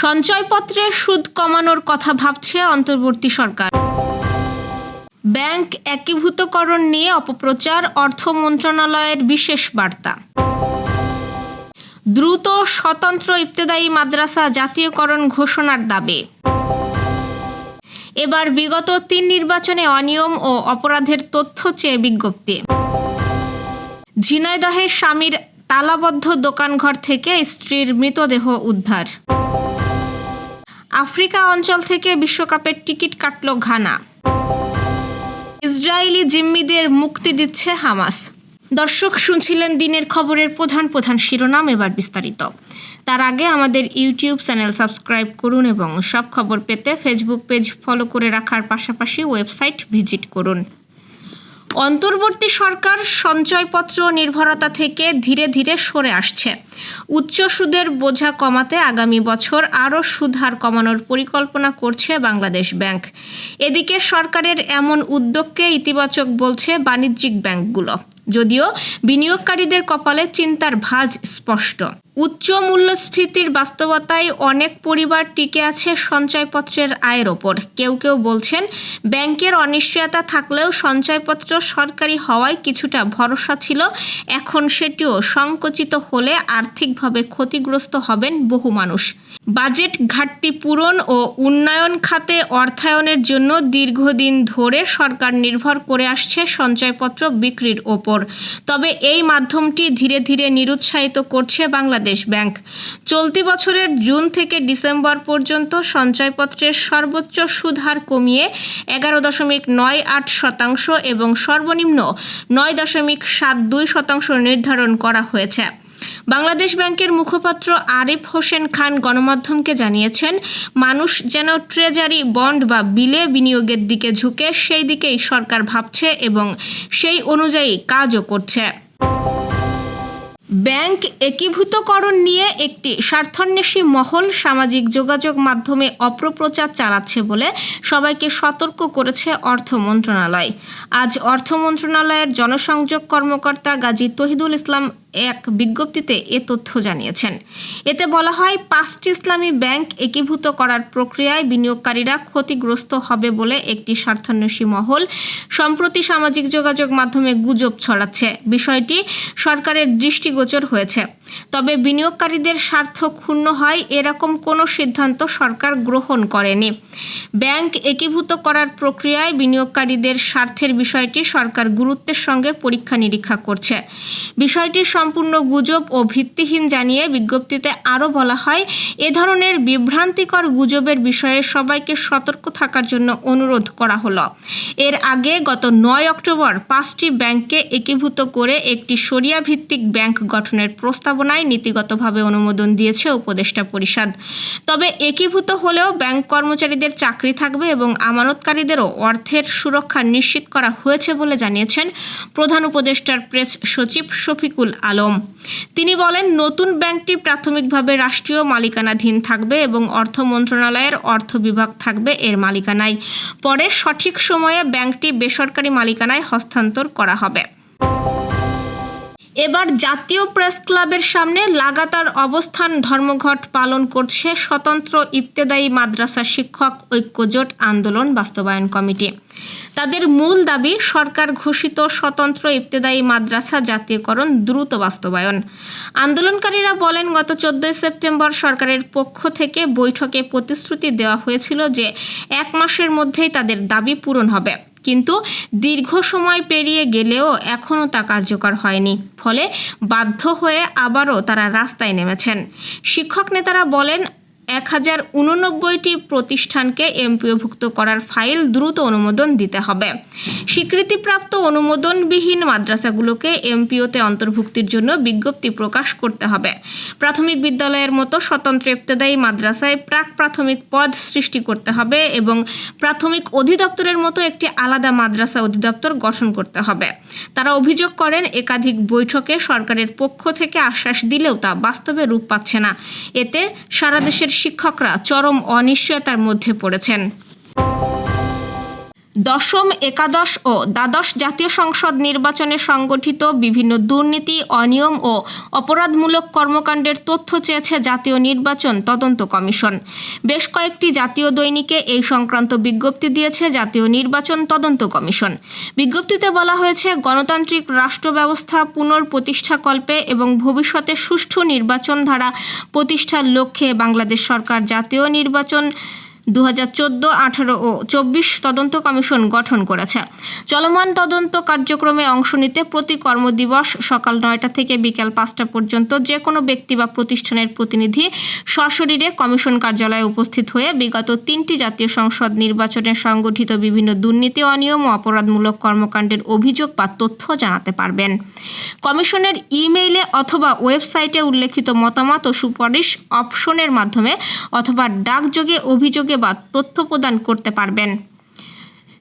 সঞ্চয়পত্রে সুদ কমানোর কথা ভাবছে অন্তর্বর্তী সরকার। ব্যাংক একীভূতকরণ নিয়ে অপপ্রচার, অর্থ মন্ত্রণালয়ের বিশেষ বার্তা। দ্রুত স্বতন্ত্র ইবতেদায়ী মাদ্রাসা জাতীয়করণ ঘোষণার দাবি। এবার বিগত তিন নির্বাচনে অনিয়ম ও অপরাধের তথ্য চেয়ে বিজ্ঞপ্তি। ঝিনাইদহে স্বামীর তালাবদ্ধ দোকানঘর থেকে স্ত্রীর মৃতদেহ উদ্ধার। আফ্রিকা অঞ্চল থেকে বিশ্বকাপের টিকিট কাটল ঘানা। ইসরায়েলি জিম্মিদের মুক্তি দিচ্ছে হামাস। দর্শক শুনছিলেন দিনের খবরের প্রধান প্রধান শিরোনাম, এবার বিস্তারিত। তার আগে আমাদের ইউটিউব চ্যানেল সাবস্ক্রাইব করুন এবং সব খবর পেতে ফেসবুক পেজ ফলো করে রাখার পাশাপাশি ওয়েবসাইট ভিজিট করুন। অন্তর্বর্তী সরকার সঞ্চয়পত্র নির্ভরতা থেকে ধীরে ধীরে সরে আসছে। উচ্চ সুদের বোঝা কমাতে আগামী বছর আরও সুদ হার কমানোর পরিকল্পনা করছে বাংলাদেশ ব্যাংক। এদিকে সরকারের এমন উদ্যোগকে ইতিবাচক বলছে বাণিজ্যিক ব্যাংকগুলো। যদিও বিনিয়োগকারীদের কপালে চিন্তার ভাঁজ স্পষ্ট। উচ্চ মূল্যস্ফীতির বাস্তবতায় অনেক পরিবার টিকে আছে সঞ্চয়পত্রের আয়ের ওপর। কেউ কেউ বলছেন, ব্যাংকের অনিশ্চয়তা থাকলেও সঞ্চয়পত্র সরকারি হওয়ায় কিছুটা ভরসা ছিল, এখন সেটিও সংকুচিত হলে আর্থিকভাবে ক্ষতিগ্রস্ত হবেন বহু মানুষ। বাজেট ঘাটতি পূরণ ও উন্নয়ন খাতে অর্থায়নের জন্য দীর্ঘদিন ধরে সরকার নির্ভর করে আসছে সঞ্চয়পত্র বিক্রির ওপর। তবে এই মাধ্যমটি ধীরে ধীরে নিরুৎসাহিত করছে বাংলাদেশ ব্যাংক। চলতি বছরের জুন থেকে ডিসেম্বর পর্যন্ত সঞ্চয়পত্রের সর্বোচ্চ সুদহার কমিয়ে এগারো দশমিক নয় আট শতাংশ এবং সর্বনিম্ন নয় দশমিক সাত দুই শতাংশ নির্ধারণ করা হয়েছে। বাংলাদেশ ব্যাংকের মুখপাত্র আরিফ হোসেন খান গণমাধ্যমকে জানিয়েছেন, মানুষ যেন ট্রেজারি, বন্ড বা বিলে বিনিয়োগের দিকে ঝুঁকে, সেই দিকেই সরকার ভাবছে এবং সেই অনুযায়ী কাজও করছে। ব্যাংক একীভূতকরণ নিয়ে একটি স্বার্থান্বেষী মহল সামাজিক যোগাযোগ মাধ্যমে অপপ্রচার চালাচ্ছে বলে সবাইকে সতর্ক করেছে অর্থ মন্ত্রণালয়। আজ অর্থ মন্ত্রণালয়ের জনসংযোগ কর্মকর্তা গাজী তহিদুল ইসলাম এক বিজ্ঞপ্তিতে এ তথ্য জানিয়েছেন। এতে বলা হয়, পাঁচটি ইসলামী ব্যাংক একীভূত করার প্রক্রিয়ায় বিনিয়োগকারীরা ক্ষতিগ্রস্ত হবে বলে একটি স্বার্থান্বেষী মহল সম্প্রতি সামাজিক যোগাযোগ মাধ্যমে গুজব ছড়াচ্ছে। বিষয়টি সরকারের দৃষ্টিগোচর হয়েছে। তবে বিনিয়োগকারীদের স্বার্থ ক্ষুণ্ণ হয় এরকম কোনো সিদ্ধান্ত সরকার গ্রহণ করেনি। ব্যাংক একীভূত করার প্রক্রিয়ায় বিনিয়োগকারীদের স্বার্থের বিষয়টি সরকার গুরুত্বের সঙ্গে পরীক্ষা নিরীক্ষা করছে। বিষয়টি সম্পূর্ণ গুজব ও ভিত্তিহীন জানিয়ে বিজ্ঞপ্তিতে আরও বলা হয়, এ ধরনের বিভ্রান্তিকর গুজবের বিষয়ে সবাইকে সতর্ক থাকার জন্য অনুরোধ করা হলো। এর আগে গত নয় অক্টোবর পাঁচটি ব্যাংককে একীভূত করে একটি সরিয়া ভিত্তিক ব্যাংক গঠনের প্রস্তাবনায় নীতিগতভাবে অনুমোদন দিয়েছে উপদেষ্টা পরিষদ। তবে একীভূত হলেও ব্যাংক কর্মচারীদের চাকরি থাকবে এবং আমানতকারীদেরও অর্থের সুরক্ষা নিশ্চিত করা হয়েছে বলে জানিয়েছেন প্রধান উপদেষ্টার প্রেস সচিব শফিকুল আলম। তিনি বলেন, নতুন ব্যাংকটি প্রাথমিকভাবে রাষ্ট্রীয় মালিকানাধীন থাকবে এবং অর্থ মন্ত্রণালয়ের অর্থ বিভাগ থাকবে এর মালিকানায়। পরে সঠিক সময়ে ব্যাংকটি বেসরকারি মালিকানায় হস্তান্তর করা হবে। এবার জাতীয় প্রেস ক্লাবের সামনে লাগাতার অবস্থান ধর্মঘট পালন করছে স্বতন্ত্র ইবতেদায়ী মাদ্রাসা শিক্ষক ঐক্যজোট আন্দোলন বাস্তবায়ন কমিটি। তাদের মূল দাবি, সরকার ঘোষিত স্বতন্ত্র ইবতেদায়ী মাদ্রাসা জাতীয়করণ দ্রুত বাস্তবায়ন। আন্দোলনকারীরা বলেন, গত চোদ্দই সেপ্টেম্বর সরকারের পক্ষ থেকে বৈঠকে প্রতিশ্রুতি দেওয়া হয়েছিল যে এক মাসের মধ্যেই তাদের দাবি পূরণ হবে। কিন্তু দীর্ঘ সময় পেরিয়ে গেলেও এখনও তা কার্যকর হয়নি। ফলে বাধ্য হয়ে আবারও তারা রাস্তায় নেমেছেন। শিক্ষক নেতারা বলেন এক হাজার উননব্বইটি প্রতিষ্ঠানকে এমপিওভুক্ত করার ফাইল দ্রুত অনুমোদন দিতে হবে। স্বীকৃতিপ্রাপ্ত অনুমোদনবিহীন মাদ্রাসাগুলোকে এমপিওতে অন্তর্ভুক্তির জন্য বিজ্ঞপ্তি প্রকাশ করতে হবে। প্রাথমিক বিদ্যালয়ের মতো স্বতন্ত্র ইবতেদায়ী মাদ্রাসায় প্রাক প্রাথমিক পদ সৃষ্টি করতে হবে এবং প্রাথমিক অধিদপ্তরের মতো একটি আলাদা মাদ্রাসা অধিদপ্তর গঠন করতে হবে। তারা অভিযোগ করেন, একাধিক বৈঠকে সরকারের পক্ষ থেকে আশ্বাস দিলেও তা বাস্তবে রূপ পাচ্ছে না। এতে সারা দেশের শিক্ষকরা চরম অনিশ্চয়তার মধ্যে পড়েছেন। দশম একাদশ ও দ্বাদশ জাতীয় সংসদ নির্বাচনে সংগঠিত বিভিন্ন দুর্নীতি, অনিয়ম ও অপরাধমূলক কর্মকাণ্ডের তথ্য চেয়েছে জাতীয় নির্বাচন তদন্ত কমিশন। বেশ কয়েকটি জাতীয় দৈনিকে এই সংক্রান্ত বিজ্ঞপ্তি দিয়েছে জাতীয় নির্বাচন তদন্ত কমিশন। বিজ্ঞপ্তিতে বলা হয়েছে, গণতান্ত্রিক রাষ্ট্র ব্যবস্থা পুনর্প্রতিষ্ঠাকল্পে এবং ভবিষ্যতে সুষ্ঠু নির্বাচন ধারা প্রতিষ্ঠার লক্ষ্যে বাংলাদেশ সরকার জাতীয় নির্বাচন দু হাজার চোদ্দ, আঠারো ও চব্বিশ তদন্ত কমিশন গঠন করেছে। চলমান তদন্ত কার্যক্রমে অংশ নিতে প্রতি কর্মদিবস সকাল নয়টা থেকে বিকেল পাঁচটা পর্যন্ত যে কোনো ব্যক্তি বা প্রতিষ্ঠানের প্রতিনিধি সশরীরে কমিশন কার্যালয়ে উপস্থিত হয়ে বিগত তিনটি জাতীয় সংসদ নির্বাচনে সংগঠিত বিভিন্ন দুর্নীতি, অনিয়ম ও অপরাধমূলক কর্মকাণ্ডের অভিযোগ বা তথ্য জানাতে পারবেন। কমিশনের ইমেইলে অথবা ওয়েবসাইটে উল্লেখিত মতামত ও সুপারিশ অপশনের মাধ্যমে অথবা ডাকযোগে অভিযোগে বা তথ্য প্রদান করতে পারবেন।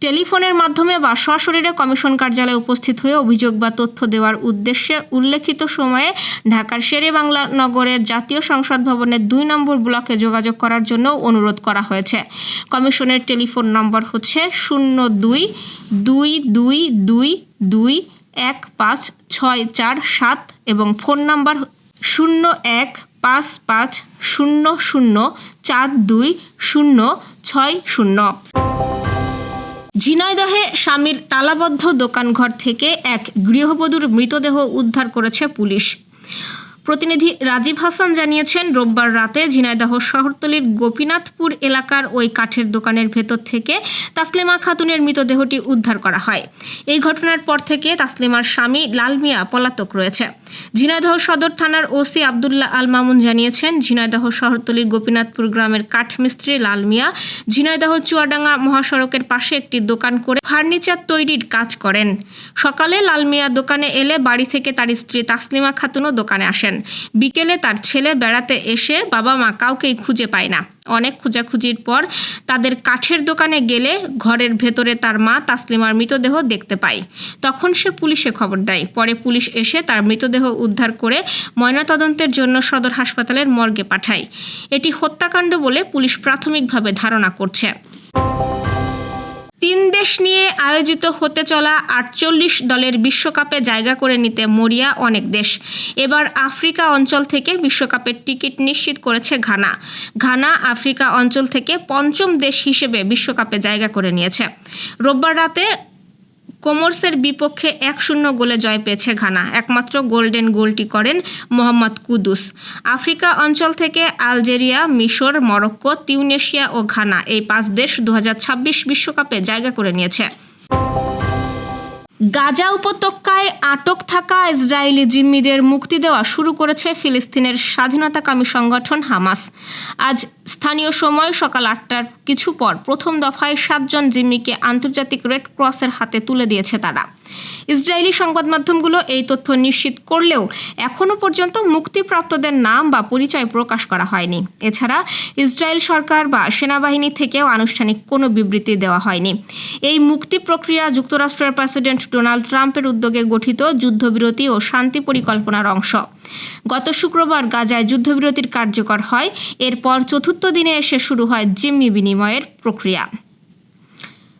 টেলিফোনের মাধ্যমে বা সশরীরে কমিশন কার্যালয়ে উপস্থিত হয়ে অভিযোগ বা তথ্য দেওয়ার উদ্দেশ্যে উল্লেখিত সময়ে ঢাকার শেরে বাংলা নগরের জাতীয় সংসদ ভবনের দুই নম্বর ব্লকে যোগাযোগ করার জন্য অনুরোধ করা হয়েছে। কমিশনের টেলিফোন নম্বর হচ্ছে শূন্য দুই দুই দুই দুই দুই, এক পাঁচ, ছয় চার সাত এবং ফোন নাম্বার শূন্য এক পাঁচ পাঁচ শূন্য শূন্য চার দুই শূন্য ছয় শূন্য। ঝিনাইদহে স্বামীর তালাবদ্ধ দোকানঘর থেকে এক গৃহবধূর মৃতদেহ উদ্ধার করেছে পুলিশ। প্রতিনিধি রাজীব হাসান জানিয়েছেন, রোববার রাতে ঝিনাইদহ শহরতলির গোপীনাথপুর এলাকার ওই কাঠের দোকানের ভেতর থেকে তাসলিমা খাতুনের মৃতদেহটি উদ্ধার করা হয়। এই ঘটনার পর থেকে তাসলিমার স্বামী লাল মিয়া পলাতক রয়েছে। ঝিনাইদহ সদর থানার ওসি আবদুল্লাহ আল মামুন জানিয়েছেন, ঝিনাইদহ শহরতলির গোপীনাথপুর গ্রামের কাঠমিস্ত্রি লাল মিয়া ঝিনাইদহ চুয়াডাঙ্গা মহাসড়কের পাশে একটি দোকান করে ফার্নিচার তৈরির কাজ করেন। সকালে লাল মিয়া দোকানে এলে বাড়ি থেকে তার স্ত্রী তাসলিমা খাতুনও দোকানে আসেন। বিকেলে তার ছেলে বেড়াতে এসে বাবা মা কাউকেই খুঁজে পায় না। অনেক খোঁজাখুঁজির পর তাদের কাঠের দোকানে গেলে ঘরের ভেতরে তার মা তাসলিমার মৃতদেহ দেখতে পায়। তখন সে পুলিশে খবর দেয়। পরে পুলিশ এসে তার মৃতদেহ উদ্ধার করে ময়নাতদন্তের জন্য সদর হাসপাতালের মর্গে পাঠায়। এটি হত্যাকাণ্ড বলে পুলিশ প্রাথমিকভাবে ধারণা করছে। তিন দেশ নিয়ে আয়োজিত হতে চলা আটচল্লিশ দলের বিশ্বকাপে জায়গা করে নিতে মরিয়া অনেক দেশ। এবার আফ্রিকা অঞ্চল থেকে বিশ্বকাপের টিকিট নিশ্চিত করেছে ঘানা। ঘানা আফ্রিকা অঞ্চল থেকে পঞ্চম দেশ হিসেবে বিশ্বকাপে জায়গা করে নিয়েছে। রোববার রাতে কোমরসের বিপক্ষে এক শূন্য গোলে জয় পেয়েছে ঘানা। একমাত্র গোল্ডেন গোলটি করেন মোহাম্মদ কুদুস আফ্রিকা অঞ্চল থেকে আলজেরিয়া, মিশর, মরক্কো, তিউনেশিয়া ও ঘানা এই পাঁচ দেশ দু বিশ্বকাপে জায়গা করে নিয়েছে। গাজা উপত্যকায় আটক থাকা ইসরায়েলি জিম্মিদের মুক্তি দেওয়া শুরু করেছে ফিলিস্তিনের স্বাধীনতাকামী সংগঠন হামাস। আজ স্থানীয় সময় সকাল আটটার কিছু পর প্রথম দফায় সাতজন জিম্মিকে আন্তর্জাতিক রেড ক্রসের হাতে তুলে দিয়েছে তারা। ইসরায়েলি সংবাদ মাধ্যমগুলো এই তথ্য নিশ্চিত করলেও এখনও পর্যন্ত মুক্তিপ্রাপ্তদের নাম বা পরিচয় প্রকাশ করা হয়নি। এছাড়া ইসরায়েল সরকার বা সেনাবাহিনী থেকেও আনুষ্ঠানিক কোনো বিবৃতি দেওয়া হয়নি। এই মুক্তি প্রক্রিয়া যুক্তরাষ্ট্রের প্রেসিডেন্ট ডোনাল্ড ট্রাম্পের উদ্যোগে গঠিত যুদ্ধবিরতি ও শান্তি পরিকল্পনার অংশ। গত শুক্রবার গাজায় যুদ্ধবিরতির কার্যকর হয়। এরপর চতুর্থ দিনে এসে শুরু হয় জিম্মি বিনিময়ের প্রক্রিয়া।